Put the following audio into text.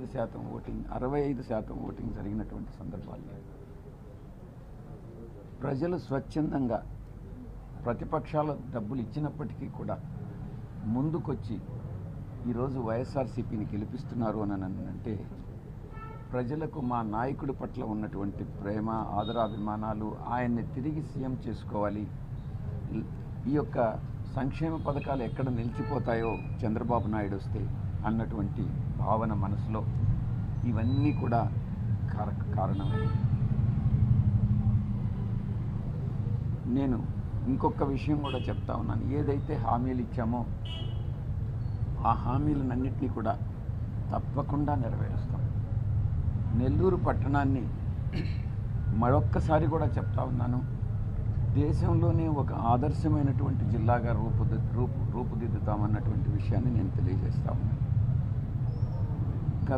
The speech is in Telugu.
ఐదు శాతం ఓటింగ్ అరవై ఐదు శాతం ఓటింగ్ జరిగినటువంటి సందర్భాల్లో ప్రజలు స్వచ్ఛందంగా ప్రతిపక్షాల డబ్బులు ఇచ్చినప్పటికీ కూడా ముందుకొచ్చి ఈరోజు వైఎస్ఆర్సీపీని గెలిపిస్తున్నారు అని అంటే ప్రజలకు మా నాయకుడి పట్ల ఉన్నటువంటి ప్రేమ ఆదరాభిమానాలు ఆయన్ని తిరిగి సీఎం చేసుకోవాలి. ఈ యొక్క సంక్షేమ పథకాలు ఎక్కడ నిలిచిపోతాయో చంద్రబాబు నాయుడు వస్తే అన్నటువంటి భావన మనసులో ఇవన్నీ కూడా కారక కారణమే నేను ఇంకొక విషయం కూడా చెప్తా ఉన్నాను. ఏదైతే హామీలు ఇచ్చామో ఆ హామీలన్నింటినీ కూడా తప్పకుండా నెరవేరుస్తాం. నెల్లూరు పట్టణాన్ని మరొక్కసారి కూడా చెప్తా ఉన్నాను. దేశంలోనే ఒక ఆదర్శమైనటువంటి జిల్లాగా రూపుది రూపు రూపుదిద్దుతామన్నటువంటి విషయాన్ని నేను తెలియజేస్తా ఉన్నాను.